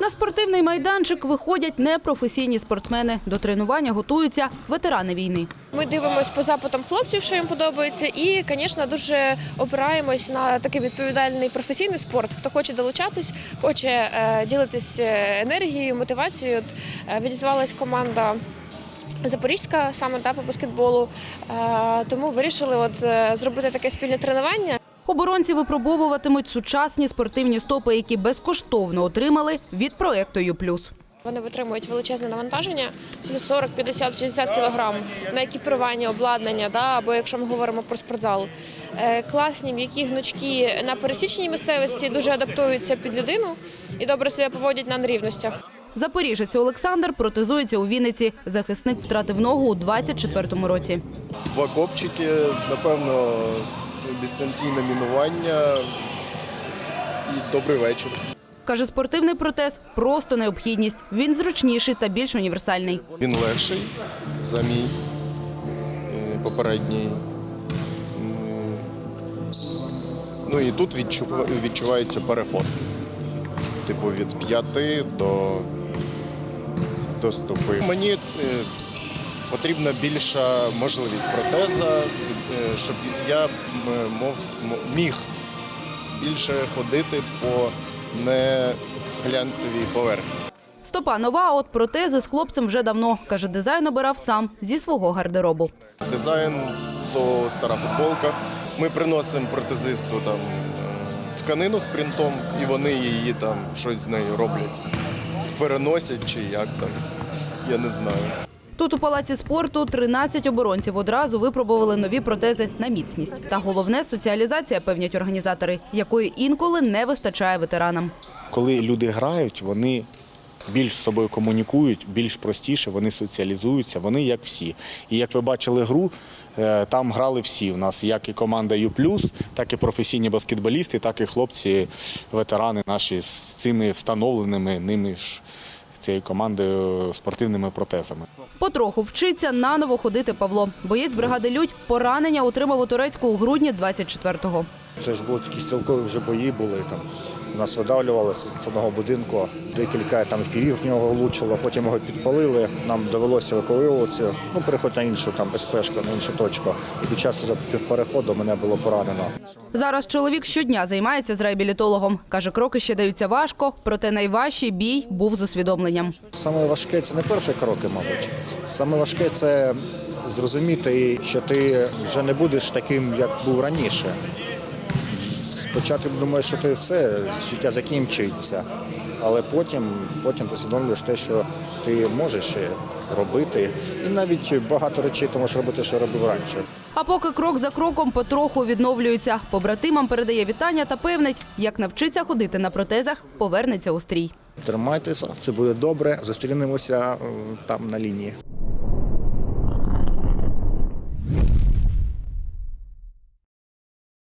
На спортивний майданчик виходять непрофесійні спортсмени. До тренування готуються ветерани війни. Ми дивимося по запитам хлопців, що їм подобається, і, звісно, дуже опираємось на такий відповідальний професійний спорт. Хто хоче долучатись, хоче е, ділитись е, енергією, мотивацією. Е, відізвалась команда. Запорізька саме та по баскетболу, тому вирішили от зробити таке спільне тренування. Оборонці випробовуватимуть сучасні спортивні стопи, які безкоштовно отримали від проекту «Ю+». Вони витримують величезне навантаження, 40, 50, 60 кілограм на екіпірування, обладнання, да, або якщо ми говоримо про спортзал. Е, класні м'які гнучки на пересічній місцевості дуже адаптуються під людину і добре себе поводять на нерівностях. Запоріжець Олександр протезується у Вінниці. Захисник втратив ногу у 24-му році. Два копчики, напевно, дистанційне мінування і добрий вечір. Каже, спортивний протез – просто необхідність. Він зручніший та більш універсальний. Він легший за мій е, попередній. Ну і тут відчува- відчувається переход. Типу від п'яти до, до стопи. Мені е, потрібна більша можливість протеза, щоб я мов, міг більше ходити по не глянцевій поверхні. Стопа нова, от протези з хлопцем вже давно. Каже, дизайн обирав сам зі свого гардеробу. Дизайн то стара футболка. Ми приносимо протезисту там е, тканину з принтом, і вони її там щось з нею роблять. Переносять чи як там. Я не знаю. Тут у палаці спорту 13 оборонців одразу випробували нові протези на міцність. Та головне соціалізація, певнять організатори, якої інколи не вистачає ветеранам. Коли люди грають, вони більш з собою комунікують, більш простіше, вони соціалізуються, вони як всі. І як ви бачили гру, е, там грали всі. У нас як і команда Ю+, так і професійні баскетболісти, так і хлопці, ветерани наші з цими встановленими ними ж цією командою спортивними протезами. Потроху вчиться наново ходити Павло. Боєць бригади Людь поранення отримав у Турецьку у грудні 24-го. Це ж були такі стрілкові вже бої були там. Нас видавлювали з самого будинку. Декілька там впівів в нього влучило, потім його підпалили. Нам довелося евакуюватися. Ну, переходь на іншу там СПшку, на іншу точку. І під час переходу мене було поранено. Зараз чоловік щодня займається з реабілітологом. Каже, кроки ще даються важко, проте найважчий бій був з усвідомленням. Саме важке це не перші кроки, мабуть. Саме важке це зрозуміти, що ти вже не будеш таким, як був раніше. Спочатку думаєш, що ти все, життя закінчується, але потім, потім усвідомлюєш те, що ти можеш робити. І навіть багато речей ти можеш робити, що робив раніше. А поки крок за кроком потроху відновлюється. Побратимам передає вітання та певнить, як навчиться ходити на протезах, повернеться у стрій. Тримайтеся, це буде добре. Зустрінемося там на лінії.